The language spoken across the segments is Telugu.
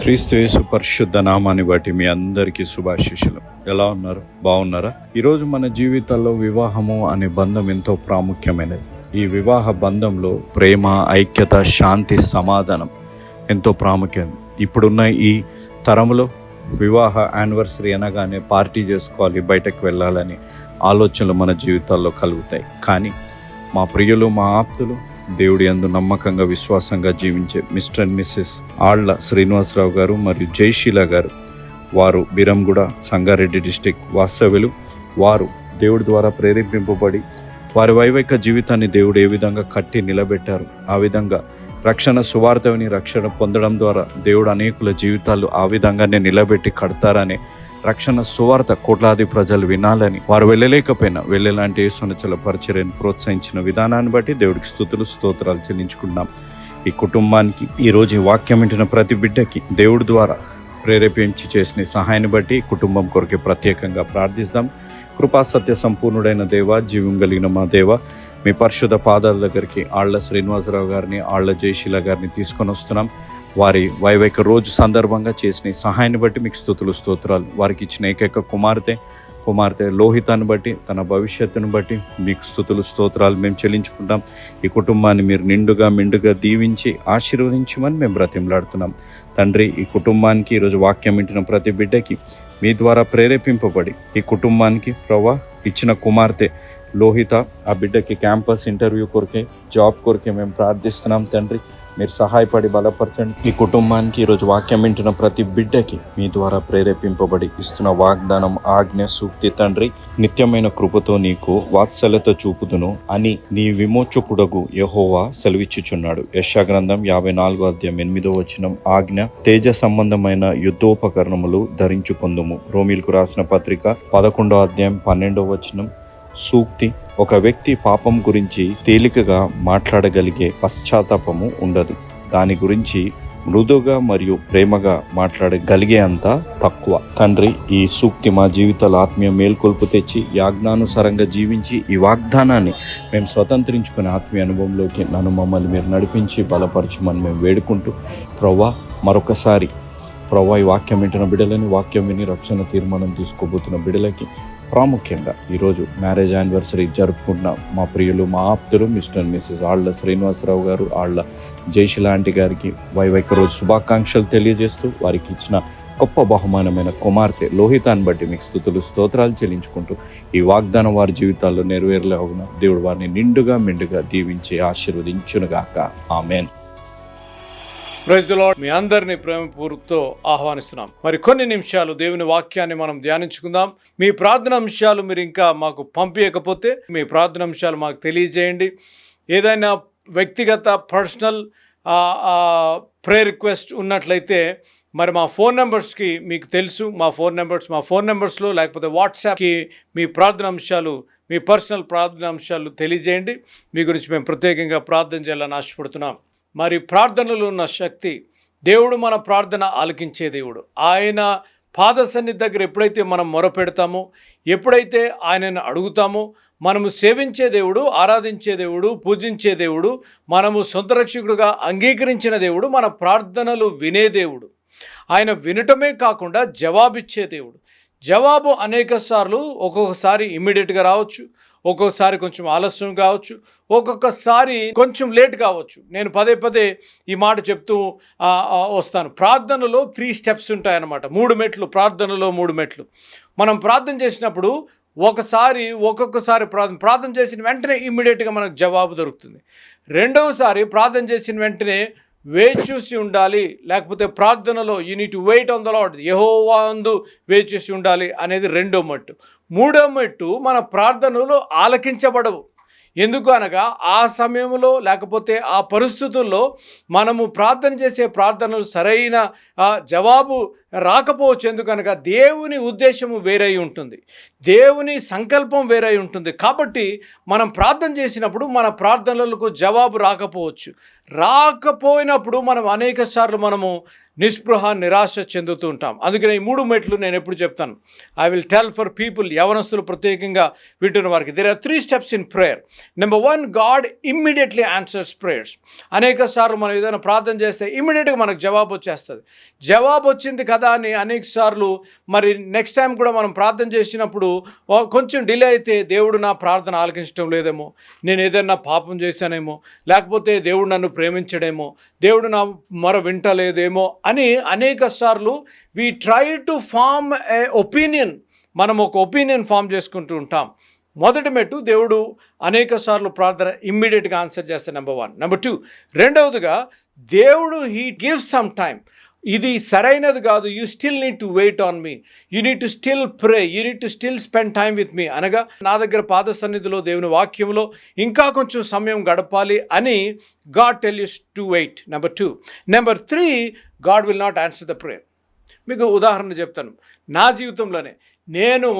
క్రీస్తు యేసు పరిశుద్ధ నామాన్ని బట్టి మీ అందరికీ శుభాశిషులు ఎలా ఉన్నారు? బాగున్నారా? ఈరోజు మన జీవితాల్లో వివాహము అనే బంధం ఎంతో ప్రాముఖ్యమైనది. ఈ వివాహ బంధంలో ప్రేమ ఐక్యత శాంతి సమాధానం ఎంతో ప్రాముఖ్యం. ఇప్పుడున్న ఈ తరంలో వివాహ యానివర్సరీ అనగానే పార్టీ చేసుకోవాలి బయటకు వెళ్ళాలని ఆలోచనలు మన జీవితాల్లో కలుగుతాయి. కానీ మా ప్రియులు మా ఆప్తులు దేవుడి అందు నమ్మకంగా విశ్వాసంగా జీవించే మిస్టర్ అండ్ మిస్సెస్ ఆళ్ళ శ్రీనివాసరావు గారు మరియు జయశీల గారు. వారు బిరంగూడ సంగారెడ్డి డిస్టిక్ వాస్తవ్యులు. వారు దేవుడి ద్వారా ప్రేరేపింపబడి వారి వైవేక జీవితాన్ని దేవుడు ఏ విధంగా కట్టి నిలబెట్టారు ఆ విధంగా రక్షణ సువార్తని రక్షణ పొందడం ద్వారా దేవుడు అనేకుల జీవితాలు ఆ విధంగానే నిలబెట్టి కడతారనే రక్షణ సువార్త కోట్లాది ప్రజలు వినాలని. వారు వెళ్ళలేకపోయినా వెళ్ళేలాంటి యేసునచల పరిచర్యను ప్రోత్సహించిన విధానాన్ని బట్టి దేవుడికి స్థుతులు స్తోత్రాలు చెల్లించుకుంటున్నాం. ఈ కుటుంబానికి ఈరోజు ఈ వాక్యం వింటున్న ప్రతి బిడ్డకి దేవుడి ద్వారా ప్రేరేపించి చేసిన సహాయాన్ని బట్టి కుటుంబం కొరకే ప్రత్యేకంగా ప్రార్థిస్తాం. కృపా సత్య సంపూర్ణుడైన దేవ జీవం కలిగిన మా దేవ మీ పరిశుద్ధ పాదాల దగ్గరికి ఆళ్ళ శ్రీనివాసరావు గారిని ఆళ్ళ జయశీల గారిని తీసుకొని వస్తున్నాం. వారి వైవేక రోజు సందర్భంగా చేసిన సహాయాన్ని బట్టి మీకు స్థుతులు స్తోత్రాలు. వారికి ఇచ్చిన ఏకైక కుమార్తె కుమార్తె లోహితాన్ని బట్టి తన భవిష్యత్తును బట్టి మీకు స్థుతులు స్తోత్రాలు మేము చెల్లించుకుంటాం. ఈ కుటుంబాన్ని మీరు నిండుగా మిండుగా దీవించి ఆశీర్వదించమని మేము బ్రతిమలాడుతున్నాం. తండ్రి ఈ కుటుంబానికి ఈరోజు వాక్యం వింటున్న ప్రతి బిడ్డకి మీ ద్వారా ప్రేరేపింపబడి ఈ కుటుంబానికి ప్రవా ఇచ్చిన కుమార్తె లోహిత ఆ బిడ్డకి క్యాంపస్ ఇంటర్వ్యూ కొరకే జాబ్ కొరకే మేము ప్రార్థిస్తున్నాం తండ్రి. మీరు సహాయపడి బలపరచండి. మీ కుటుంబానికి ఈరోజు వాక్యం వింటున్న ప్రతి బిడ్డకి మీ ద్వారా ప్రేరేపింపబడి ఇస్తున్న వాగ్దానం ఆజ్ఞ సూక్తి తండ్రి నిత్యమైన కృపతో నీకు వాత్సల్యత చూపుదును అని నీ విమోచకుడగు యహోవా సెలవిచ్చుచున్నాడు. యశా గ్రంథం యాభై నాలుగో అధ్యాయం ఎనిమిదో వచనం ఆజ్ఞ తేజ సంబంధమైన యుద్ధోపకరణములు ధరించుకుందుము. రోమిల్కు రాసిన పత్రిక పదకొండో అధ్యాయం పన్నెండో వచనం సూక్తి ఒక వ్యక్తి పాపం గురించి తేలికగా మాట్లాడగలిగే పశ్చాత్తాపము ఉండదు. దాని గురించి మృదుగా మరియు ప్రేమగా మాట్లాడగలిగే అంత తక్కువ. తండ్రి ఈ సూక్తి మా జీవితాల ఆత్మీయ మేల్కొల్పు తెచ్చి యాజ్ఞానుసారంగా జీవించి ఈ వాగ్దానాన్ని మేము స్వతంత్రించుకునే ఆత్మీయ అనుభవంలోకి నన్ను మమ్మల్ని మీరు నడిపించి బలపరచమని మేము వేడుకుంటూ ప్రవ్వా మరొకసారి ప్రవ్వా ఈ వాక్యం వింటున్న బిడలని వాక్యం విని రక్షణ తీర్మానం తీసుకోబోతున్న బిడ్డలకి ప్రాముఖ్యంగా ఈరోజు మ్యారేజ్ యానివర్సరీ జరుపుకుంటున్న మా ప్రియులు మా ఆప్తులు మిస్టర్ మిస్సెస్ ఆళ్ళ శ్రీనివాసరావు గారు ఆళ్ళ జయశిల ఆంటీ గారికి వైవైక రోజు శుభాకాంక్షలు తెలియజేస్తూ వారికి ఇచ్చిన గొప్ప బహుమానమైన కుమార్తె లోహితాన్ని బట్టి మీకు స్థుతులు స్తోత్రాలు చెల్లించుకుంటూ ఈ వాగ్దానం వారి జీవితాల్లో నెరవేరలేవున దేవుడు వారిని నిండుగా మెండుగా దీవించి ఆశీర్వదించునుగాక. ఆమెన్. ప్రైజ్ మీ అందరినీ ప్రేమపూర్వకతో ఆహ్వానిస్తున్నాం. మరి కొన్ని నిమిషాలు దేవుని వాక్యాన్ని మనం ధ్యానించుకుందాం. మీ ప్రార్థన అంశాలు మీరు ఇంకా మాకు పంపించకపోతే మీ ప్రార్థన అంశాలు మాకు తెలియజేయండి. ఏదైనా వ్యక్తిగత పర్సనల్ ప్రే రిక్వెస్ట్ ఉన్నట్లయితే మరి మా ఫోన్ నెంబర్స్కి మీకు తెలుసు. మా ఫోన్ నెంబర్స్ మా ఫోన్ నెంబర్స్లో లేకపోతే వాట్సాప్కి మీ ప్రార్థన అంశాలు మీ పర్సనల్ ప్రార్థన అంశాలు తెలియజేయండి. మీ గురించి మేము ప్రత్యేకంగా ప్రార్థన చేయాలని ఆశపడుతున్నాం. మరి ప్రార్థనలో ఉన్న శక్తి దేవుడు మన ప్రార్థన ఆలకించే దేవుడు. ఆయన పాద సన్నిధి దగ్గర ఎప్పుడైతే మనం మొరపెడతామో ఎప్పుడైతే ఆయనను అడుగుతామో మనము సేవించే దేవుడు ఆరాధించే దేవుడు పూజించే దేవుడు మనము సొంత రక్షకుడుగా అంగీకరించిన దేవుడు మన ప్రార్థనలు వినే దేవుడు. ఆయన వినటమే కాకుండా జవాబిచ్చే దేవుడు. జవాబు అనేక సార్లు ఒక్కొక్కసారి ఇమ్మీడియట్గా రావచ్చు. ఒక్కొక్కసారి కొంచెం ఆలస్యం కావచ్చు ఒక్కొక్కసారి కొంచెం లేట్ కావచ్చు. నేను పదే పదే ఈ మాట చెప్తూ వస్తాను. ప్రార్థనలో త్రీ స్టెప్స్ ఉంటాయన్నమాట. మూడు మెట్లు ప్రార్థనలో మూడు మెట్లు. మనం ప్రార్థన చేసినప్పుడు ఒకసారి ఒక్కొక్కసారి ప్రార్థన ప్రార్థన చేసిన వెంటనే ఇమ్మీడియట్గా మనకు జవాబు దొరుకుతుంది. రెండవసారి ప్రార్థన చేసిన వెంటనే వేచి చూసి ఉండాలి లేకపోతే ప్రార్థనలో you need wait on the Lord యహోవా అందు వేచి చూసి ఉండాలి అనేది రెండో మట్టు. మూడో మట్టు మన ప్రార్థనలు ఆలకించబడవు. ఎందుకు అనగా ఆ సమయంలో లేకపోతే ఆ పరిస్థితుల్లో మనము ప్రార్థన చేసే ప్రార్థనలు సరైన ఆ, జవాబు రాకపోవచ్చు. ఎందుకనగా దేవుని ఉద్దేశము వేరై ఉంటుంది. దేవుని సంకల్పం వేరై ఉంటుంది. కాబట్టి మనం ప్రార్థన చేసినప్పుడు మన ప్రార్థనలకు జవాబు రాకపోవచ్చు. రాకపోయినప్పుడు మనం అనేక సార్లు మనము నిస్పృహ నిరాశ చెందుతూ ఉంటాం. అందుకని ఈ మూడు మెట్లు నేను ఎప్పుడు చెప్తాను. I will tell for people యవనస్తులు ప్రత్యేకంగా వింటున్న వారికి. There are three steps in prayer number one God immediately answers prayers అనేక సార్లు మనం ఏదైనా ప్రార్థన చేస్తే ఇమ్మీడియట్గా మనకు జవాబు వచ్చేస్తుంది. జవాబు వచ్చింది కదా అని అనేక సార్లు మరి నెక్స్ట్ టైం కూడా మనం ప్రార్థన చేసినప్పుడు కొంచెం డిలే అయితే దేవుడు నా ప్రార్థన ఆలకించడం లేదేమో నేను ఏదైనా పాపం చేశానేమో లేకపోతే దేవుడు నన్ను ప్రేమించడేమో దేవుడు నా మొర వింటలేదేమో అని అనేక సార్లు we try to form a opinion మనం ఒక ఒపీనియన్ ఫామ్ చేసుకుంటూ ఉంటాం. మొదటి మెట్టు దేవుడు అనేక సార్లు ప్రార్థన ఇమ్మీడియట్గా ఆన్సర్ చేస్తే నెంబర్ వన్ నెంబర్ టూ రెండవదిగా దేవుడు హీ గివ్స్ సమ్ టైం ఇది సరైనది కాదు. You still need to wait on me you need to still pray you need to still spend time with me అనగా నా దగ్గర పాద సన్నిధిలో దేవుని వాక్యంలో ఇంకా కొంచెం సమయం గడపాలి అని God tell us to wait number two number three God will not answer the prayer మీకు ఉదాహరణ చెప్తాను. నా జీవితంలోనే నేను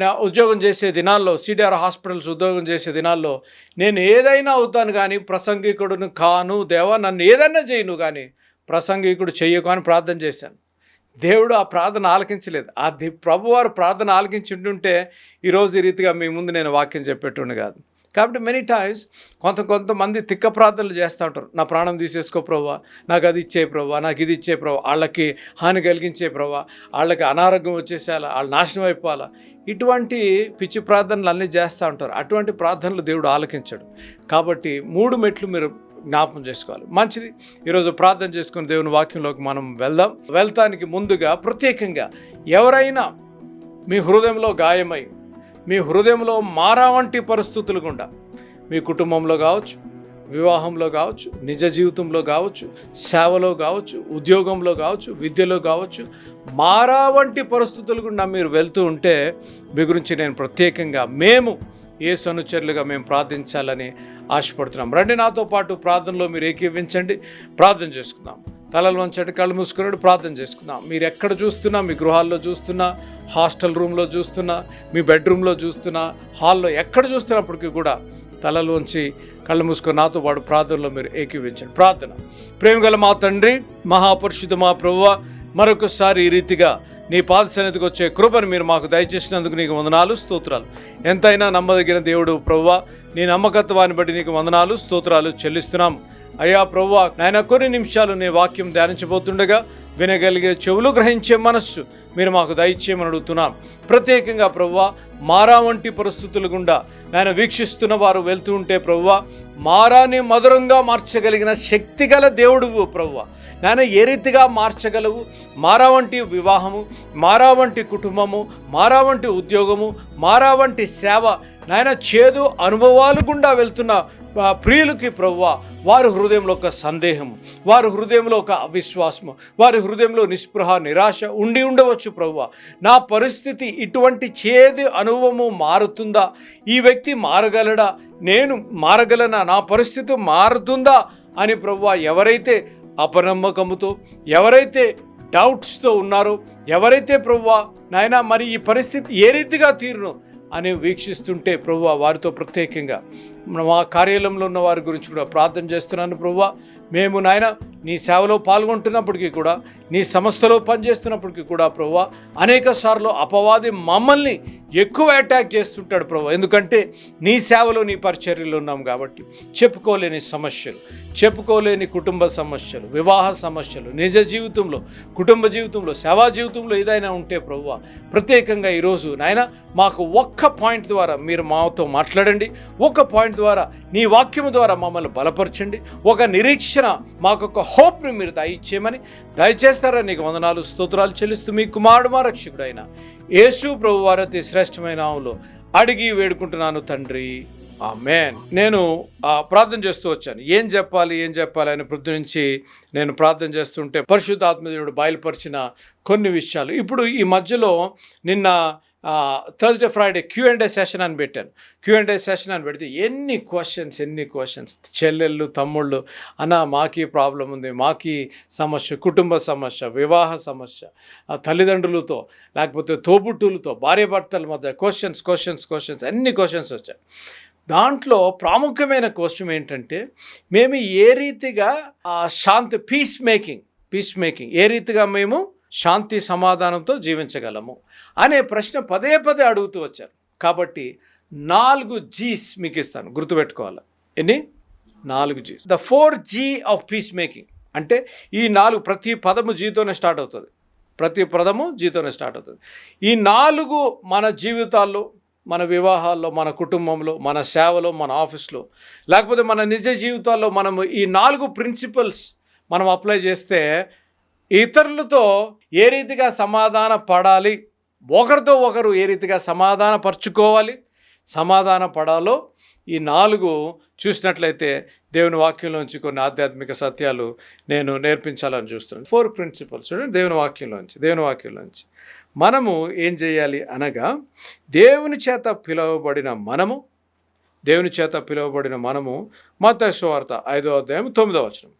నా ఉద్యోగం చేసే దినాల్లో సిడిఆర్ హాస్పిటల్స్ ఉద్యోగం చేసే దినాల్లో నేను ఏదైనా అవుతాను కానీ ప్రసంగికుడును కాను దేవా నన్ను ఏదైనా చేయను కానీ ప్రసంగికుడు చెయ్యకు అని ప్రార్థన చేశాను. దేవుడు ఆ ప్రార్థన ఆలకించలేదు. ఆ ది ప్రభువారు ప్రార్థన ఆలకించుంటుంటే ఈరోజు ఈ రీతిగా మీ ముందు నేను వాక్యం చెప్పేటుండే కాదు. కాబట్టి మెనీ టైమ్స్ కొంత కొంతమంది తిక్క ప్రార్థనలు చేస్తూ ఉంటారు. నా ప్రాణం తీసేసుకో ప్రభా నాకు అది ఇచ్చే ప్రభా నాకు ఇది ఇచ్చే ప్రభా వాళ్ళకి హాని కలిగించే ప్రభా వాళ్ళకి అనారోగ్యం వచ్చేసేయాలా వాళ్ళు నాశనం అయిపోవాలా? ఇటువంటి పిచ్చి ప్రార్థనలు అన్నీ చేస్తూ ఉంటారు. అటువంటి ప్రార్థనలు దేవుడు ఆలకించడు. కాబట్టి మూడు మెట్లు మీరు జ్ఞాపం చేసుకోవాలి. మంచిది. ఈరోజు ప్రార్థన చేసుకుని దేవుని వాక్యంలోకి మనం వెళ్దాం. వెళ్తానికి ముందుగా ప్రత్యేకంగా ఎవరైనా మీ హృదయంలో గాయమై మీ హృదయంలో మారా వంటి పరిస్థితులు గుండా మీ కుటుంబంలో కావచ్చు వివాహంలో కావచ్చు నిజ జీవితంలో కావచ్చు సేవలో కావచ్చు ఉద్యోగంలో కావచ్చు విద్యలో కావచ్చు మారా వంటి పరిస్థితులు గుండా మీరు వెళ్తూ ఉంటే మీ గురించి నేను ప్రత్యేకంగా మేము ఏ అనుచరులుగా మేము ప్రార్థించాలని ఆశపడుతున్నాం. రండి నాతో పాటు ప్రార్థనలో మీరు ఏకీవించండి ప్రార్థన చేసుకుందాం. తలలు వంచండి కళ్ళు మూసుకున్నాడు ప్రార్థన చేసుకుందాం. మీరు ఎక్కడ చూస్తున్నా మీ గృహాల్లో చూస్తున్నా హాస్టల్ రూమ్లో చూస్తున్నా మీ బెడ్రూమ్లో చూస్తున్నా హాల్లో ఎక్కడ చూస్తున్నప్పటికీ కూడా తలలు వంచి కళ్ళు మూసుకొని నాతో పాటు ప్రార్థనలో మీరు ఏకీవించండి ప్రార్థన. ప్రేమగల మా తండ్రి మహాపరిశుద్ధ మా ప్రభువ మరొకసారి ఈ రీతిగా నీ పాద సన్నిధికి వచ్చే కృపను మీరు మాకు దయచేసినందుకు నీకు వందనాలు స్తోత్రాలు. ఎంతైనా నమ్మదగిన దేవుడు ప్రవ్వ నీ నమ్మకత్వాన్ని బట్టి నీకు వందనాలు స్తోత్రాలు చెల్లిస్తున్నాము అయ్యా ప్రవ్వా నాయన కొన్ని నిమిషాలు నీ వాక్యం ధ్యానించబోతుండగా వినగలిగే చెవులు గ్రహించే మనస్సు మీరు మాకు దయచేయమని అడుగుతున్నాం. ప్రత్యేకంగా ప్రవ్వ మారా వంటి పరిస్థితుల గుండా నాయన వీక్షిస్తున్న వారు వెళ్తూ ఉంటే ప్రవ్వ మారాన్ని మధురంగా మార్చగలిగిన శక్తి గల దేవుడువు ప్రవ్వ. నాయన ఏ రీతిగా మార్చగలవు? మారా వంటి వివాహము మారా వంటి కుటుంబము మారా వంటి ఉద్యోగము మారా వంటి సేవ నాయన చేదు అనుభవాలు గుండా వెళ్తున్న ప్రియులకి ప్రవ్వా వారి హృదయంలో ఒక సందేహం వారి హృదయంలో ఒక అవిశ్వాసము వారి హృదయంలో నిస్పృహ నిరాశ ఉండి ఉండవచ్చు ప్రవ్వ. నా పరిస్థితి ఇటువంటి చేదు అనుభవము మారుతుందా? ఈ వ్యక్తి మారగలడా? నేను మారగలనా? నా పరిస్థితి మారుతుందా? అని ప్రవ్వ ఎవరైతే అపనమ్మకముతో ఎవరైతే డౌట్స్తో ఉన్నారో ఎవరైతే ప్రవ్వ నాయన మరి ఈ పరిస్థితి ఏ రీతిగా తీరును? అని వీక్షిస్తుంటే ప్రభు వారితో ప్రత్యేకంగా మా కార్యాలయంలో ఉన్న వారి గురించి కూడా ప్రార్థన చేస్తున్నాను ప్రభువా. మేము నాయన నీ సేవలో పాల్గొంటున్నప్పటికీ కూడా నీ సంస్థలో పనిచేస్తున్నప్పటికీ కూడా ప్రభు అనేక సార్లు అపవాది మమ్మల్ని ఎక్కువ అటాక్ చేస్తుంటాడు ప్రభు ఎందుకంటే నీ సేవలో నీ పరిచర్యలు ఉన్నాం కాబట్టి చెప్పుకోలేని సమస్యలు చెప్పుకోలేని కుటుంబ సమస్యలు వివాహ సమస్యలు నిజ జీవితంలో కుటుంబ జీవితంలో సేవా జీవితంలో ఏదైనా ఉంటే ప్రభు ప్రత్యేకంగా ఈరోజు నాయన మాకు ఒక్క పాయింట్ ద్వారా మీరు మాతో మాట్లాడండి. ఒక పాయింట్ ద్వారా నీ వాక్యము ద్వారా మమ్మల్ని బలపరచండి. ఒక నిరీక్షణ మాకు ఒక హోప్ని మీరు దయచేయమని దయచేస్తారా నీకు వందనాలు స్తోత్రాలు చెల్లిస్తూ మీ కుమారుడు మా రక్షకుడు అయిన యేసు ప్రభు వారి శ్రేష్టమైన అడిగి వేడుకుంటున్నాను తండ్రి. ఆ మేన్ నేను ప్రార్థన చేస్తూ వచ్చాను. ఏం చెప్పాలి ఏం చెప్పాలి అని ప్రొద్దు నుంచి నేను ప్రార్థన చేస్తుంటే పరిశుద్ధాత్మదేవుడు బయలుపరిచిన కొన్ని విషయాలు. ఇప్పుడు ఈ మధ్యలో నిన్న Thursday Friday Q and A session అని పెట్టాను. క్యూ అండ్ ఏ సెషన్ అని పెడితే ఎన్ని క్వశ్చన్స్ ఎన్ని క్వశ్చన్స్ చెల్లెళ్ళు తమ్ముళ్ళు అన్న మాకి ప్రాబ్లం ఉంది మాకి సమస్య కుటుంబ సమస్య వివాహ సమస్య తల్లిదండ్రులతో లేకపోతే తోబుట్టులతో భార్యాభర్తల మధ్య క్వశ్చన్స్ క్వశ్చన్స్ క్వశ్చన్స్ అన్ని క్వశ్చన్స్ వచ్చాయి. దాంట్లో ప్రాముఖ్యమైన క్వశ్చన్ ఏంటంటే మేము ఏ రీతిగా ఆ శాంతి పీస్ మేకింగ్ పీస్ మేకింగ్ ఏ రీతిగా మేము శాంతి సమాధానంతో జీవించగలము అనే ప్రశ్న పదే పదే అడుగుతూ వచ్చారు. కాబట్టి నాలుగు జీస్ మీకు ఇస్తాను గుర్తుపెట్టుకోవాలి? ఎన్ని? నాలుగు Gs the four G of peace making అంటే ఈ నాలుగు ప్రతి పదము జీతోనే స్టార్ట్ అవుతుంది. ప్రతి పదము జీతోనే స్టార్ట్ అవుతుంది. ఈ నాలుగు మన జీవితాల్లో మన వివాహాల్లో మన కుటుంబంలో మన సేవలో మన ఆఫీస్లో లేకపోతే మన నిజ జీవితాల్లో మనము ఈ నాలుగు ప్రిన్సిపల్స్ మనం అప్లై చేస్తే ఇతరులతో ఏ రీతిగా సమాధాన పడాలి ఒకరితో ఒకరు ఏ రీతిగా సమాధాన పరుచుకోవాలి సమాధాన పడాలో ఈ నాలుగు చూసినట్లయితే దేవుని వాక్యంలోంచి కొన్ని ఆధ్యాత్మిక సత్యాలు నేను నేర్పించాలని చూస్తున్నాను. ఫోర్ ప్రిన్సిపల్స్ చూడండి దేవుని వాక్యంలోంచి దేవుని వాక్యంలోంచి. మనము ఏం చేయాలి అనగా దేవుని చేత పిలువబడిన మనము దేవుని చేత పిలువబడిన మనము మత వార్త ఐదో అధ్యాయం తొమ్మిదో వచనం.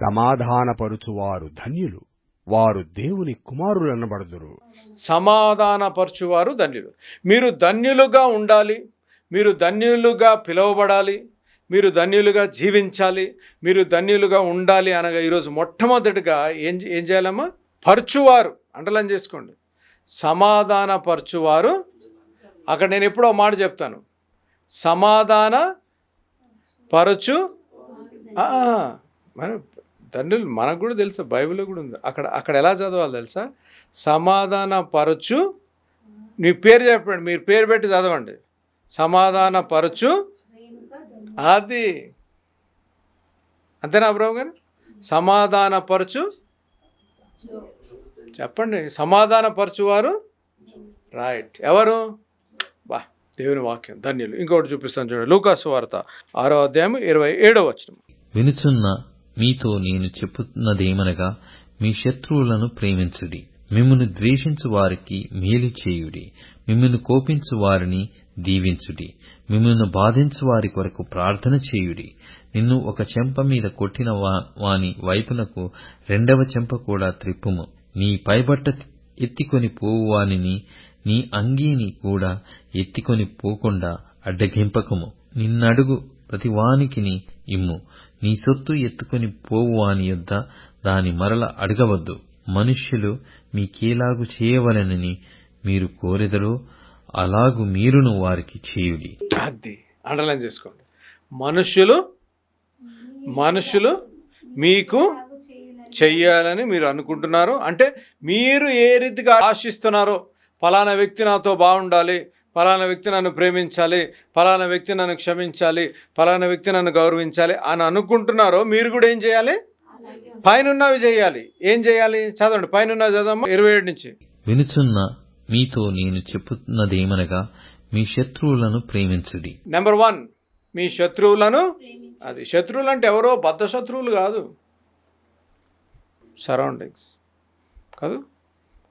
సమాధానపరుచువారు ధన్యులు. వారు దేవుని కుమారులనబడుదురు. సమాధానపరచువారు ధన్యులు. మీరు ధన్యులుగా ఉండాలి మీరు ధన్యులుగా పిలువబడాలి మీరు ధన్యులుగా జీవించాలి మీరు ధన్యులుగా ఉండాలి అనగా ఈరోజు మొట్టమొదటిగా ఏం ఏం చేయాలమ్మా? పరచువారు. అండర్లైన్ చేసుకోండి. సమాధాన పరచువారు అక్కడ నేను ఎప్పుడో మాట చెప్తాను. సమాధాన పరచు తండ్రులు మనకు కూడా తెలుసా బైబిల్లో కూడా ఉంది. అక్కడ అక్కడ ఎలా చదవాలి తెలుసా? సమాధాన పరచు మీ పేరు చెప్పండి మీరు పేరు పెట్టి చదవండి. సమాధాన పరచు అది. అంతేనా అబ్రాహం గారు? సమాధాన పరచు చెప్పండి సమాధాన పరచువారు రైట్. ఎవరు? బా దేవుని వాక్యం ధన్యులు. ఇంకొకటి చూపిస్తాను చూడండి లూకాసు వార్త ఆరో అధ్యాయం ఇరవై ఏడో వచ్చిన వినుచున్న మీతో నేను చెప్పుతున్నదేమనగా మీ శత్రువులను ప్రేమించుడి. మిమ్మను ద్వేషించు వారికి మేలు చేయుడి. మిమ్మను కోపించు వారిని దీవించుడి. మిమ్మల్ని బాధించు వారి కొరకు ప్రార్థన చేయుడి. నిన్ను ఒక చెంప మీద కొట్టిన వా- వాని వైపునకు రెండవ చెంప కూడా త్రిప్పుము. నీ పైబట్ట ఎత్తికొని పోవు వానిని నీ అంగీని కూడా ఎత్తికొని పోకుండా అడ్డగింపకము. నిన్నడుగు ప్రతివానికిని ఇమ్ము. నీ సొత్తు ఎత్తుకొని పోవు అని యొద్ద దాని మరల అడగవద్దు. మనుష్యులు మీకేలాగు చేయవలెనని మీరు కోరెదరో అలాగు మీరును వారికి చేయుడి. అది అండర్లైన్ చేసుకోండి. మనుష్యులు మనుషులు మీకు చెయ్యాలని మీరు అనుకుంటున్నారు అంటే మీరు ఏ రీతిగా ఆశిస్తున్నారో ఫలానా వ్యక్తి నాతో బాగుండాలి ఫలానా వ్యక్తి నన్ను ప్రేమించాలి ఫలానా వ్యక్తి నన్ను క్షమించాలి ఫలానా వ్యక్తి నన్ను గౌరవించాలి అని అనుకుంటున్నారో మీరు కూడా ఏం చేయాలి? పైనున్నవి చేయాలి. ఏం చేయాలి? చదవండి. పైనున్నవి చదవమ్మా. ఇరవై ఏడు నుంచి. వినుచున్న మీతో నేను చెప్పుతున్నదేమనగా మీ శత్రువులను ప్రేమించుడి. నెంబర్ వన్ మీ శత్రువులను అది శత్రువులు అంటే ఎవరో బద్ధ శత్రువులు కాదు. సరౌండింగ్స్ కాదు.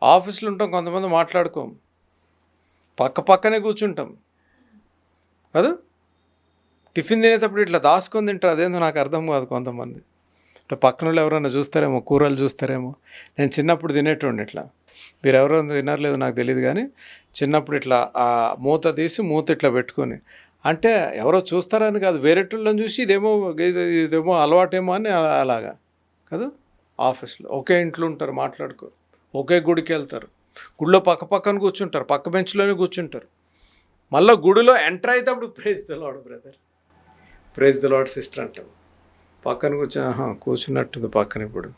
ఆఫీస్లో ఉంటాం కొంతమంది మాట్లాడుకోం. పక్క పక్కనే కూర్చుంటాం. కాదు? టిఫిన్ తినేటప్పుడు ఇట్లా దాచుకొని తింటారు. అదేందో నాకు అర్థం కాదు కొంతమంది. ఇట్లా పక్కన వాళ్ళు ఎవరైనా చూస్తారేమో కూరలు చూస్తారేమో. నేను చిన్నప్పుడు తినేటోండి ఇట్లా. మీరు ఎవరైనా తినర్లేదు నాకు తెలియదు కానీ చిన్నప్పుడు ఇట్లా ఆ మూత తీసి మూత ఇట్లా పెట్టుకొని. అంటే ఎవరో చూస్తారని కాదు వేరేటోళ్ళని చూసి ఇదేమో ఇది- ఇదేమో అలవాటేమో అని అలా- అలాగా. కదా? ఆఫీస్లో ఒకే ఇంట్లో ఉంటారు మాట్లాడుకోరు. ఒకే గుడికి వెళ్తారు. గుడిలో పక్క పక్కన కూర్చుంటారు పక్క బెంచ్లోనే కూర్చుంటారు. మళ్ళీ గుడిలో enter అయితేప్పుడు praise the Lord brother praise the Lord sister అంటాం. పక్కన కూర్చొని ఆహా, కూర్చున్నట్టుంది పక్కన ఇప్పుడు.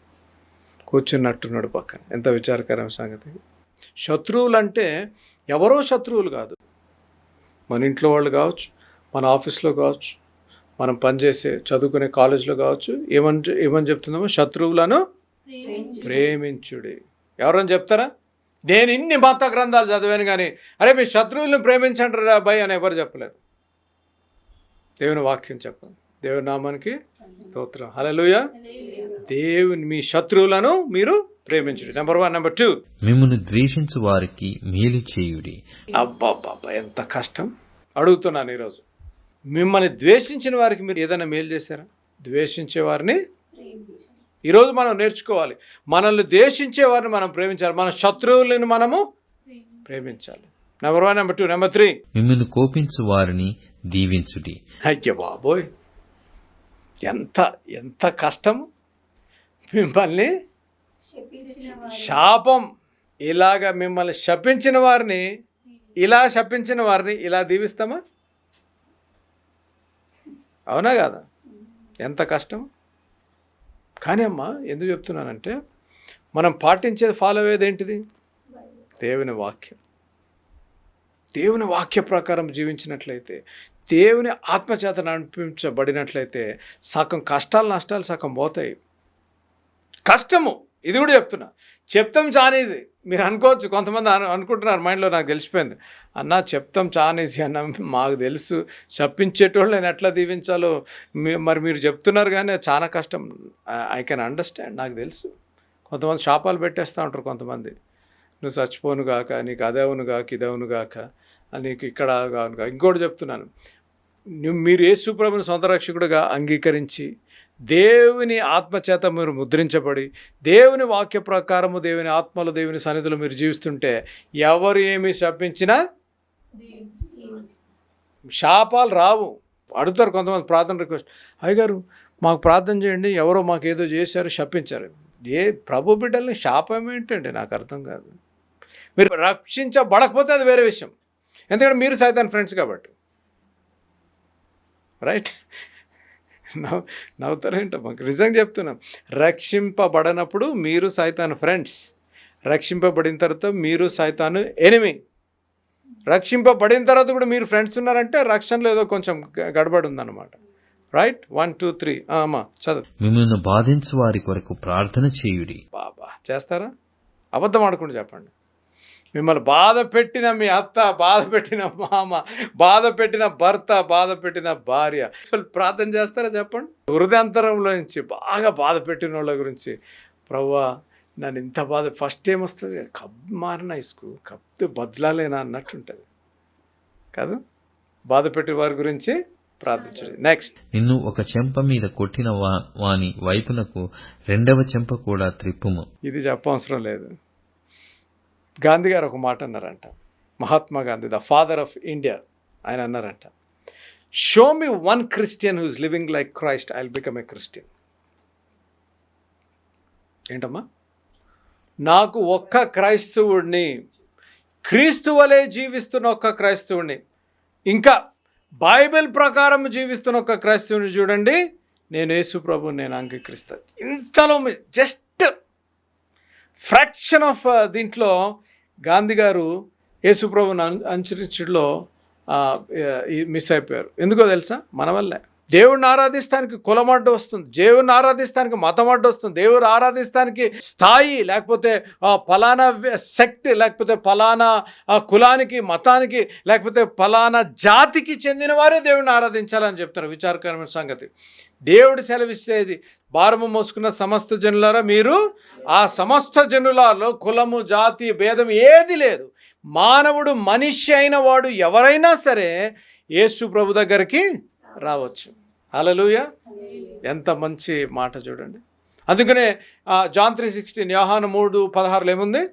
కూర్చున్నట్టున్నాడు పక్కన. ఎంత విచారకరమైన సంగతి. శత్రువులు అంటే ఎవరో శత్రువులు కాదు. మన ఇంట్లో వాళ్ళు కావచ్చు మన ఆఫీస్లో కావచ్చు మనం పనిచేసే చదువుకునే కాలేజ్లో కావచ్చు ఏమని ఏమని చెప్తుందామో శత్రువులను ప్రేమించుడి. ఎవరని చెప్తారా? నేను ఇన్ని మత గ్రంథాలు చదివాను కానీ అరే మీ శత్రువులను ప్రేమించండి రా భయ్ అని ఎవరు చెప్పలేదు. దేవుని వాక్యం చెప్పండి. దేవుని నామానికి స్తోత్రం. హల్లెలూయా. దేవుని మీ శత్రువులను మీరు ప్రేమించుడి. నెంబర్ వన్ నెంబర్ టూ మిమ్మును ద్వేషించు వారికి మేలు చేయుడి. అబ్బాబ్బాబ్బా ఎంత కష్టం. అడుగుతున్నాను ఈరోజు. మిమ్మల్ని ద్వేషించిన వారికి మీరు ఏదైనా మేలు చేశారా? ద్వేషించే వారిని ఈరోజు మనం నేర్చుకోవాలి. మనల్ని ద్వేషించే వారిని మనం ప్రేమించాలి. మన శత్రువులను మనము ప్రేమించాలి. Number one number two number three మిమ్మును కోపించు వారిని దీవించుడి. అయ్య బాబోయ్! ఎంత ఎంత కష్టం మిమ్మల్ని శాపం ఇలాగ మిమ్మల్ని శపించిన వారిని ఇలా శపించిన వారిని ఇలా దీవిస్తామా? అవునా కాదా? ఎంత కష్టం? కానీ అమ్మా ఎందుకు చెప్తున్నానంటే మనం పాటించేది ఫాలో అయ్యేది ఏంటిది? దేవుని వాక్యం. దేవుని వాక్య ప్రకారం జీవించినట్లయితే దేవుని ఆత్మచేత నడిపించబడినట్లయితే సగం కష్టాలు నష్టాలు సగం పోతాయి. కష్టము ఇది కూడా చెప్తున్నా. చెప్తాం చాలా ఈజీ మీరు అనుకోవచ్చు కొంతమంది అను అనుకుంటున్నారు మైండ్లో నాకు తెలిసిపోయింది. అన్న చెప్తాం చాలా ఈజీ అన్న మాకు తెలుసు. చెప్పించేటోళ్ళు నేను ఎట్లా దీవించాలో మీ- మరి మీరు చెప్తున్నారు కానీ చాలా కష్టం. ఐ కెన్ అండర్స్టాండ్ నాకు తెలుసు. కొంతమంది శాపాలు పెట్టేస్తూ ఉంటారు కొంతమంది. నువ్వు చచ్చిపోను గాక నీకు అదవును గాక ఇదవును గాక నీకు ఇక్కడ కాను ఇంకోటి చెప్తున్నాను. మీరు మీరు యేసుప్రభుని సొంత రక్షకుడుగా అంగీకరించి దేవుని ఆత్మచేత మీరు ముద్రించబడి దేవుని వాక్య ప్రకారము దేవుని ఆత్మలు దేవుని సన్నిధిలో మీరు జీవిస్తుంటే ఎవరు ఏమి శపించినా శాపాలు రావు. అడుగుతారు కొంతమంది ప్రార్థన రిక్వెస్ట్. అయ్యగారు మాకు ప్రార్థన చేయండి ఎవరో మాకు ఏదో చేశారు శపించారు. ఏ ప్రభు బిడ్డల్ని శాపం ఏంటండి? నాకు అర్థం కాదు. మీరు రక్షించబడకపోతే అది వేరే విషయం. ఎందుకంటే మీరు సైతాన్ ఫ్రెండ్స్ కాబట్టి. రైట్ నవ్వు నవ్వుతారేంటో మాకు నిజంగా చెప్తున్నాం. రక్షింపబడనప్పుడు మీరు సైతాన్ ఫ్రెండ్స్ రక్షింపబడిన తర్వాత మీరు సైతాను ఎనిమి రక్షింపబడిన తర్వాత కూడా మీరు ఫ్రెండ్స్ ఉన్నారంటే రక్షణలో ఏదో కొంచెం గడబడి ఉందన్నమాట. రైట్ వన్ టూ త్రీ అమ్మా చదువు. మిమ్మల్ని బాధించు వారి కొరకు ప్రార్థన చేయుడి. బాబా చేస్తారా? అబద్ధం ఆడకుండా చెప్పండి. మిమ్మల్ని బాధ పెట్టిన మీ అత్త బాధ పెట్టిన మామ బాధ పెట్టిన భర్త బాధ పెట్టిన భార్య. అసలు ప్రార్థన చేస్తారా చెప్పండి? హృదయాంతరంలో నుంచి బాగా బాధ పెట్టిన వాళ్ళ గురించి. ప్రవ్వా నన్ను ఇంత బాధ ఫస్ట్ ఏం వస్తుంది. కబ్ మారిన ఇసుకు కప్పు బదలాలేనా అన్నట్టు ఉంటుంది కాదు? బాధ పెట్టిన వారి గురించి ప్రార్థించండి నెక్స్ట్ నిన్ను ఒక చెంప మీద కొట్టిన వా- వాని వైపునకు రెండవ చెంప కూడా త్రిప్పుము. ఇది చెప్పవసరం లేదు. గాంధీ గారు ఒక మాట అన్నారంట. Mahatma Gandhi the father of India ఆయన అన్నారంట. Show me one Christian who's living like Christ I become a Christian ఏంటమ్మా? నాకు ఒక్క క్రైస్తవుడిని క్రీస్తు వలె జీవిస్తున్న ఒక్క క్రైస్తవుడిని ఇంకా బైబిల్ ప్రకారం జీవిస్తున్న ఒక క్రైస్తవుని చూడండి నేను యేసు ప్రభు నేను అంగీకరిస్తాను ఇంతలో జస్ట్ ఫ్రాక్షన్ ఆఫ్ దీంట్లో గాంధీ గారు యేసుప్రభుని అనుసరించడంలో మిస్ అయిపోయారు. ఎందుకో తెలుసా? మన వల్లే. దేవుడిని ఆరాధిస్తానికి కులం అడ్డు వస్తుంది. దేవుడిని ఆరాధిస్తానికి మతం అడ్డు వస్తుంది. దేవుడు ఆరాధిస్తానికి స్థాయి లేకపోతే ఆ, ఫలానా శక్తి లేకపోతే ఫలానా కులానికి మతానికి లేకపోతే ఫలానా జాతికి చెందిన వారే దేవుడిని ఆరాధించాలని చెప్తున్నారు విచారకరమైన సంగతి. దేవుడు సెలవిస్తేది భారము మోసుకున్న సమస్త జనులారా మీరు ఆ సమస్త జనులలో కులము జాతి భేదం ఏది లేదు. మానవుడు మనిషి అయిన వాడు ఎవరైనా సరే యేసు ప్రభు దగ్గరికి రావచ్చు. అలలుయ ఎంత మంచి మాట చూడండి. అందుకనే ఆ, జాన్ త్రీ సిక్స్టీన్ యోహాను మూడు పదహారులో ఏముంది?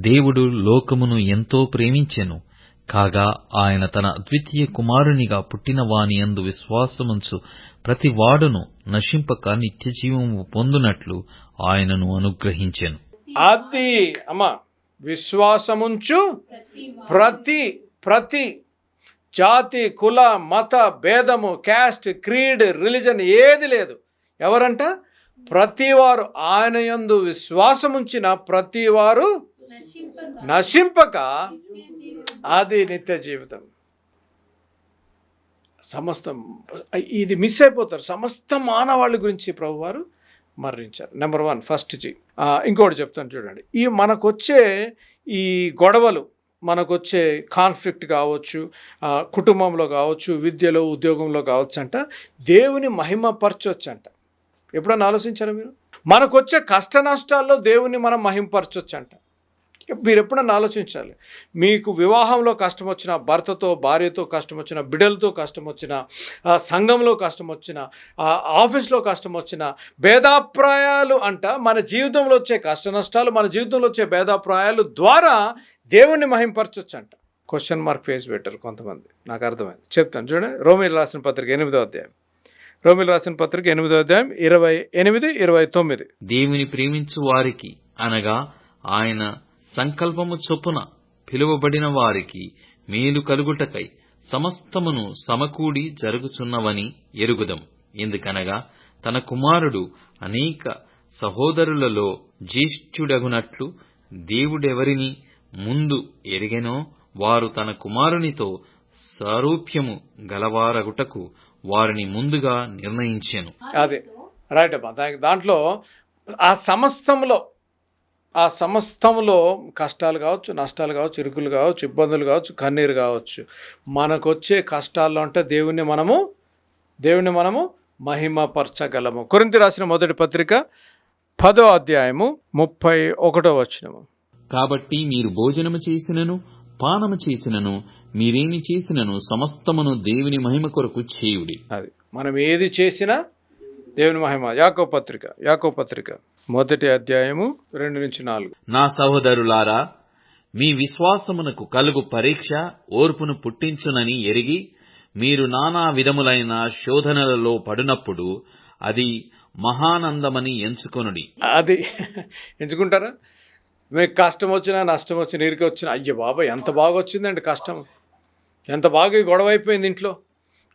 దేవుడు లోకమును ఎంతో ప్రేమించెను. కాగా ఆయన తన అద్వితీయ కుమారునిగా పుట్టిన వాని యందు విశ్వాసముంచు ప్రతి వాడును నశింపక నిత్యజీవము పొందునట్లు ఆయనను అనుగ్రహించెను. అది అమ్మ విశ్వాసముంచు ప్రతి ప్రతి జాతి కుల మత భేదము క్యాస్ట్ క్రీడ్ రిలీజన్ ఏది లేదు. ఎవరంట? ప్రతివారు ఆయన యందు విశ్వాసముంచిన ప్రతివారు నశింపక అది నిత్య జీవితం. సమస్తం ఇది మిస్ అయిపోతారు. సమస్త మానవాళి గురించి ప్రభువారు మరణించారు నెంబర్ వన్ ఫస్ట్ జీ ఇంకోటి చెప్తాను చూడండి. ఈ మనకొచ్చే ఈ గొడవలు మనకొచ్చే కాన్ఫ్లిక్ట్ కావచ్చు కుటుంబంలో కావచ్చు విద్యలో ఉద్యోగంలో కావచ్చు అంట దేవుని మహిమ పరచవచ్చు అంట ఎప్పుడన్నా ఆలోచించారా మీరు? మనకొచ్చే కష్ట నష్టాల్లో దేవుని మనం మహింపరచొచ్చు అంట మీరు ఎప్పుడన్నా ఆలోచించాలి. మీకు వివాహంలో కష్టం వచ్చిన భర్తతో భార్యతో కష్టం వచ్చిన బిడ్డలతో కష్టం వచ్చిన సంఘంలో కష్టం వచ్చిన ఆఫీస్లో కష్టం వచ్చిన భేదాప్రాయాలు అంట మన జీవితంలో వచ్చే కష్ట నష్టాలు మన జీవితంలో వచ్చే భేదాప్రాయాలు ద్వారా దేవుణ్ణి మహింపరచొచ్చు అంట క్వశ్చన్ మార్క్ ఫేస్ పెట్టారు కొంతమంది. నాకు అర్థమైంది. చెప్తాను. చూడండి. రోమిల్ రాసిన పత్రిక ఎనిమిదో అధ్యాయం. రోమిల్ రాసిన పత్రిక ఎనిమిదో అధ్యాయం ఇరవై ఎనిమిది ఇరవై తొమ్మిది. దేవుని ప్రేమించు వారికి అనగా ఆయన సంకల్పము చొప్పున పిలువబడిన వారికి మేలు కలుగుటకై సమస్తమును సమకూడి జరుగుచున్నవని ఎరుగుదం. ఎందుకనగా తన కుమారుడు అనేక సహోదరులలో జ్యేష్ఠుడగునట్లు దేవుడెవరిని ముందు ఎరిగెనో వారు తన కుమారునితో సారూప్యము గలవారగుటకు వారిని ముందుగా నిర్ణయించాను. అదే. రైట్ అమ్మా దాంట్లో ఆ సమస్తంలో ఆ సమస్తంలో కష్టాలు కావచ్చు నష్టాలు కావచ్చు ఇరుకులు కావచ్చు ఇబ్బందులు కావచ్చు కన్నీరు కావచ్చు. మనకు వచ్చే కష్టాల్లో అంటే దేవుణ్ణి మనము దేవుణ్ణి మనము మహిమపరచగలము. కొరింతి రాసిన మొదటి పత్రిక పదో అధ్యాయము ముప్పై ఒకటో వచ్చినము కాబట్టి మీరు భోజనము చేసినను పానము చేసినను మీరేమి చేసినను సమస్తమును దేవుని మహిమ కొరకు చేయుడి. అది. మనం ఏది చేసినా దేవుని మహిమ. యాకో పత్రిక యాకో పత్రిక. మొదటి అధ్యాయము రెండు నుంచి నాలుగు. నా సహోదరులారా మీ విశ్వాసమునకు కలుగు పరీక్ష ఓర్పును పుట్టించునని ఎరిగి మీరు నానా విధములైన శోధనలలో పడినప్పుడు అది మహానందమని ఎంచుకొనుడి. అది ఎంచుకుంటారా? మీకు కష్టం వచ్చినా నష్టం వచ్చినా ఇరికి వచ్చినా అయ్యో బాబా ఎంత బాగా వచ్చిందండి కష్టం. ఎంత బాగా గొడవ అయిపోయింది ఇంట్లో.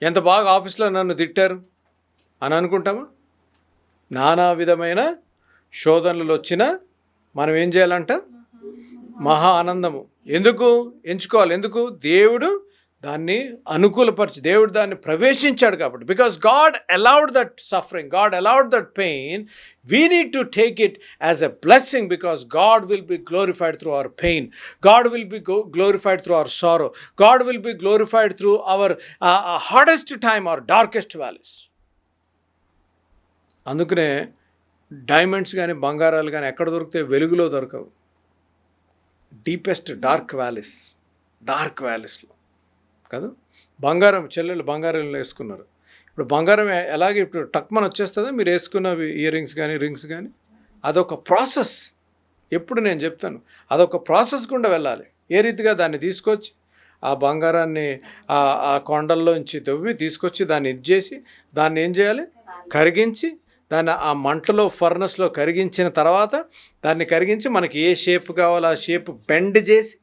ఎంత బాగా ఆఫీస్లో నన్ను తిట్టారు. అని అనుకుంటామా? నానా విధమైన శోధనలు వచ్చినా మనం ఏం చేయాలంట? మహా ఆనందము. ఎందుకు? ఎంచుకోవాలి. ఎందుకు? దేవుడు దాన్ని అనుకూలపరిచి దేవుడు దాన్ని ప్రవేశించాడు కాబట్టి. Because God allowed that suffering God allowed that pain we need to take it as a blessing because God will be glorified through our pain God will be glorified through our sorrow God will be glorified through our hardest time our darkest valleys అందుకనే డైమండ్స్ కానీ బంగారాలు కానీ ఎక్కడ దొరికితే వెలుగులో దొరకవు. డీపెస్ట్ డార్క్ వ్యాలీస్ డార్క్ వ్యాలీస్లో కాదు? బంగారం చెల్లెలు బంగారం వేసుకున్నారు. ఇప్పుడు బంగారం ఎలాగే ఇప్పుడు టక్మన్ వచ్చేస్తుందా? మీరు వేసుకున్నవి ఇయర్ రింగ్స్ కానీ రింగ్స్ కానీ అదొక ప్రాసెస్. ఎప్పుడు నేను చెప్తాను. అదొక ప్రాసెస్ గుండా వెళ్ళాలి. ఏ రీతిగా దాన్ని తీసుకొచ్చి ఆ బంగారాన్ని ఆ కొండల్లోంచి తవ్వి తీసుకొచ్చి దాన్ని ఇది చేసి దాన్ని ఏం చేయాలి? కరిగించి దాన్ని ఆ మంటలో ఫర్నస్లో కరిగించిన తర్వాత దాన్ని కరిగించి మనకి ఏ షేప్ కావాలో ఆ షేప్ బెండ్ చేసి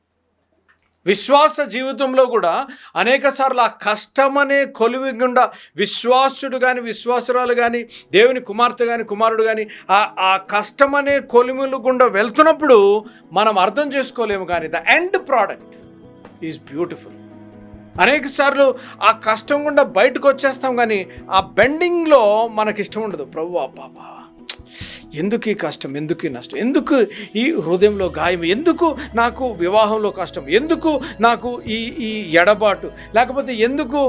విశ్వాస జీవితంలో కూడా అనేక సార్లు ఆ కష్టమనే కొలివి గుండా విశ్వాసుడు కానీ విశ్వాసురాలు కానీ దేవుని కుమార్తె కానీ కుమారుడు కానీ ఆ ఆ కష్టమనే కొలుములు గుండా వెళ్తున్నప్పుడు మనం అర్థం చేసుకోలేము కానీ the end product is beautiful. అనేక సార్లు ఆ కష్టం గుండా బయటకు వచ్చేస్తాం కానీ ఆ బెండింగ్లో మనకి ఇష్టం ఉండదు ప్రభు బాబా ఎందుకు ఈ కష్టం? ఎందుకు ఈ నష్టం? ఎందుకు ఈ హృదయంలో గాయం? ఎందుకు నాకు వివాహంలో కష్టం? ఎందుకు నాకు ఈ ఈ ఎడబాటు? లేకపోతే ఎందుకు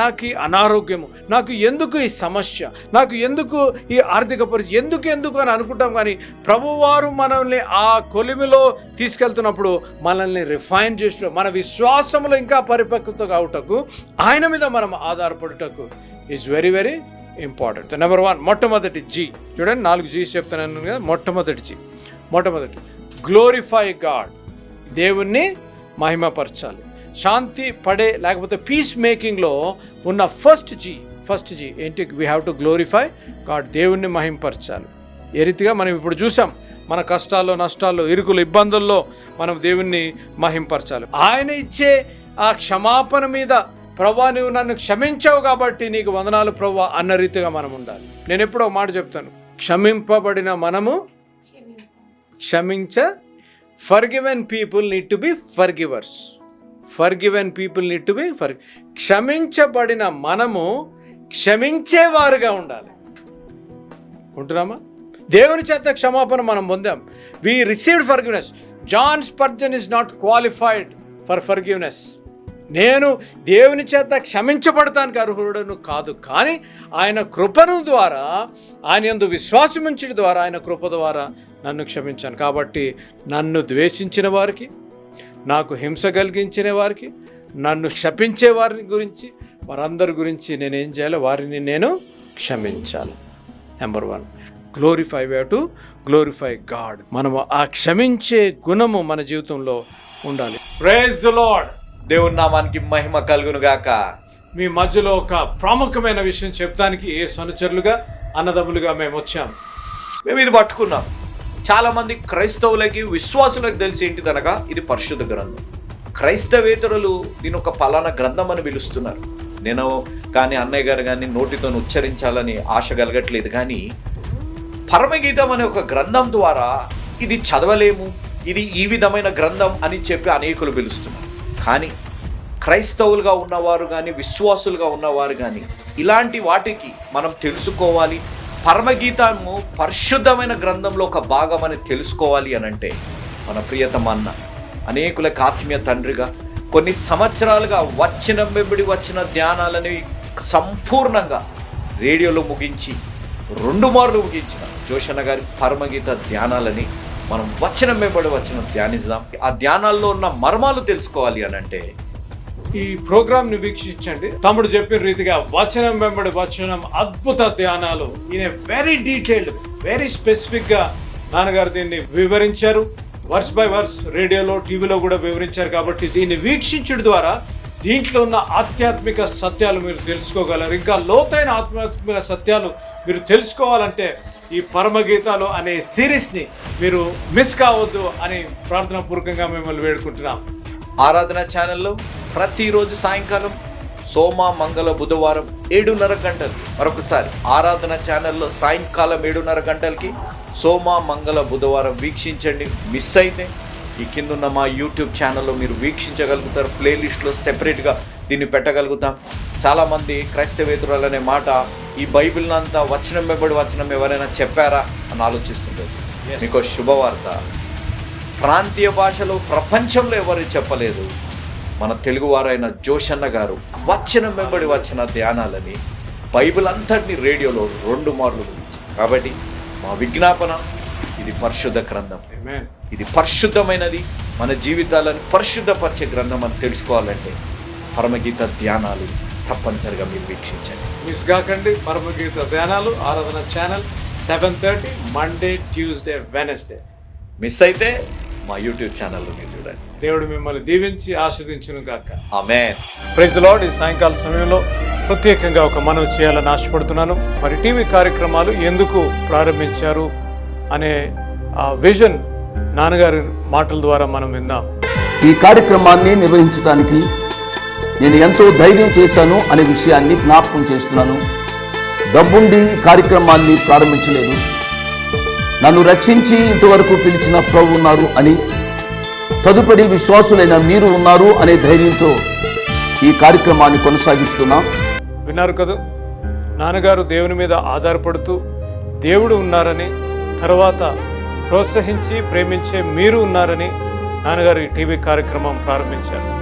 నాకు ఈ అనారోగ్యము? నాకు ఎందుకు ఈ సమస్య? నాకు ఎందుకు ఈ ఆర్థిక పరిస్థితి? ఎందుకు ఎందుకు అని అనుకుంటాం కానీ ప్రభువారు మనల్ని ఆ కొలిమిలో తీసుకెళ్తున్నప్పుడు మనల్ని రిఫైన్ చేసిన మన విశ్వాసంలో ఇంకా పరిపక్వత కావుటకు ఆయన మీద మనం ఆధారపడుటకు is very very important. Number one మొట్టమొదటి జీ చూడండి నాలుగు జీస్ చెప్తున్నాను కదా మొట్టమొదటి జీ మొట్టమొదటి గ్లోరిఫై గాడ్ దేవుణ్ణి మహిమపరచాలి. శాంతి పడే లేకపోతే పీస్ మేకింగ్లో ఉన్న ఫస్ట్ జీ ఫస్ట్ జీ ఏంటి? We have to glorify God దేవుణ్ణి మహింపరచాలి ఏ రీతిగా మనం ఇప్పుడు చూసాం మన కష్టాల్లో నష్టాల్లో ఇరుకులు ఇబ్బందుల్లో మనం దేవుణ్ణి మహింపరచాలి ఆయన ఇచ్చే ఆ క్షమాపణ మీద ప్రభా నువ్వు నన్ను క్షమించావు కాబట్టి నీకు వందనాలు ప్రభా అన్న రీతిగా మనం ఉండాలి. నేను ఎప్పుడో ఒక మాట చెప్తాను. క్షమింపబడిన మనము క్షమించ forgiven people need to be forgivers forgiven people need to be for క్షమించబడిన మనము క్షమించేవారుగా ఉండాలి. ఉంటున్నామా? దేవుని చేత క్షమాపణ మనం పొందాం. We received forgiveness John Spurgeon is not qualified for forgiveness నేను దేవుని చేత క్షమించబడటానికి అర్హుడను కాదు. కానీ ఆయన కృపను ద్వారా ఆయన ఎందు విశ్వాసం ద్వారా ఆయన కృప ద్వారా నన్ను క్షమించాను. కాబట్టి నన్ను ద్వేషించిన వారికి నాకు హింస కలిగించిన వారికి నన్ను శపించే వారి గురించి వారందరి గురించి నేను ఏం చేయాలి వారిని నేను క్షమించాలి. Number one glorify way to glorify God మనము ఆ క్షమించే గుణము మన జీవితంలో ఉండాలి. ప్రైజ్ లార్డ్ దేవుని నామానికి మహిమ కలుగును గాక మీ మధ్యలో ఒక ప్రాముఖ్యమైన విషయం చెప్తానికి ఏ సనుచరులుగా అన్నదమ్ములుగా మేము వచ్చాం. మేము ఇది పట్టుకున్నాం. చాలా మంది క్రైస్తవులకి విశ్వాసులకు తెలిసి ఏంటిదనగా ఇది పరిశుద్ధ గ్రంథం. క్రైస్తవేతరులు దీని ఒక పలానా గ్రంథం అని పిలుస్తున్నారు. నేను కానీ అన్నయ్య గారు కానీ నోటితో ఉచ్చరించాలని ఆశ కలగట్లేదు కానీ పరమగీతం అనే ఒక గ్రంథం ద్వారా ఇది చదవలేము ఇది ఈ విధమైన గ్రంథం అని చెప్పి అనేకులు పిలుస్తున్నారు. కానీ క్రైస్తవులుగా ఉన్నవారు కానీ విశ్వాసులుగా ఉన్నవారు కానీ ఇలాంటి వాటికి మనం తెలుసుకోవాలి. పరమగీతము పరిశుద్ధమైన గ్రంథంలో ఒక భాగం అని తెలుసుకోవాలి అని అంటే మన ప్రియతమ అన్న అనేకులకు ఆత్మీయ తండ్రిగా కొన్ని సంవత్సరాలుగా వచ్చిన వెంబడి వచ్చిన ధ్యానాలని సంపూర్ణంగా రేడియోలో ముగించి రెండు మార్లు ముగించిన జోషన్న గారి పరమగీత ధ్యానాలని మనం వచనం వెంబడి వచ్చిన ధ్యానిద్దాం. ఆ ధ్యానాల్లో ఉన్న మర్మాలు తెలుసుకోవాలి అని అంటే ఈ ప్రోగ్రామ్ని వీక్షించండి. తమ్ముడు చెప్పిన రీతిగా వచనం వెంబడి వచనం అద్భుత ధ్యానాలు. ఈయన వెరీ డీటెయిల్డ్ వెరీ స్పెసిఫిక్గా నాన్నగారు దీన్ని వివరించారు. వర్స్ బై వర్స్ రేడియోలో టీవీలో కూడా వివరించారు కాబట్టి దీన్ని వీక్షించడం ద్వారా దీంట్లో ఉన్న ఆధ్యాత్మిక సత్యాలు మీరు తెలుసుకోగలరు. ఇంకా లోతైన ఆధ్యాత్మిక సత్యాలు మీరు తెలుసుకోవాలంటే ఈ పరమగీతాలు అనే సిరీస్ని మీరు మిస్ కావద్దు అని ప్రార్థనాపూర్వకంగా మిమ్మల్ని వేడుకుంటున్నాం. ఆరాధన ఛానల్లో ప్రతిరోజు సాయంకాలం సోమ మంగళ బుధవారం ఏడున్నర గంటలు. మరొకసారి ఆరాధన ఛానల్లో సాయంకాలం ఏడున్నర గంటలకి సోమ మంగళ బుధవారం వీక్షించండి. మిస్ అయితే ఈ కిందున్న మా యూట్యూబ్ ఛానల్లో మీరు వీక్షించగలుగుతారు. ప్లేలిస్ట్లో సెపరేట్గా దీన్ని పెట్టగలుగుతాం. చాలామంది క్రైస్తవేతరులు అనే మాట ఈ బైబిల్ని అంతా వచనం వెంబడి వచనం ఎవరైనా చెప్పారా? అని ఆలోచిస్తుంటారు. Yes. మీకు శుభవార్త. ప్రాంతీయ భాషలో ప్రపంచంలో ఎవరు చెప్పలేదు? మన తెలుగువారైన జోషన్న గారు వచ్చిన వెంబడి వచ్చిన ధ్యానాలని బైబిల్ అంతటిని రేడియోలో రెండు మార్లు కాబట్టి మా విజ్ఞాపన ఇది పరిశుద్ధ గ్రంథం. ఇది పరిశుద్ధమైనది. మన జీవితాలను పరిశుద్ధపరిచే గ్రంథం అని తెలుసుకోవాలంటే పరమగీత ధ్యానాలు తప్పనిసరిగా మీరు వీక్షించండి. మిస్ కాకండి పరమగీత ధ్యానాలు ఆరాధన channel seven thirty Monday Tuesday Wednesday miss అయితే మా యూట్యూబ్ ఛానల్లో మీరు చూడండి. దేవుడు మిమ్మల్ని దీవించి ఆస్వాదించును గాక. ఆమె ప్రైజ్ లార్డ్ ఈ సాయంకాల సమయంలో ప్రత్యేకంగా ఒక మనవి చేయాలని ఆశపడుతున్నాను. మరి టీవీ కార్యక్రమాలు ఎందుకు ప్రారంభించారు అనే ఆ విజన్ నాన్నగారి మాటల ద్వారా మనం విందాం. ఈ కార్యక్రమాన్ని నిర్వహించడానికి నేను ఎంతో ధైర్యం చేశాను అనే విషయాన్ని జ్ఞాపకం చేస్తున్నాను. డబ్బుండి కార్యక్రమాన్ని ప్రారంభించలేదు. నన్ను రక్షించి ఇంతవరకు పిలిచిన ప్రభు ఉన్నారు అని తదుపరి విశ్వాసులైన మీరు ఉన్నారు అనే ధైర్యంతో ఈ కార్యక్రమాన్ని కొనసాగిస్తున్నాం. విన్నారు కదా? నాన్నగారు దేవుని మీద ఆధారపడుతూ దేవుడు ఉన్నారని తర్వాత ప్రోత్సహించి ప్రేమించే మీరు ఉన్నారని నాన్నగారు ఈ టీవీ కార్యక్రమం ప్రారంభించారు.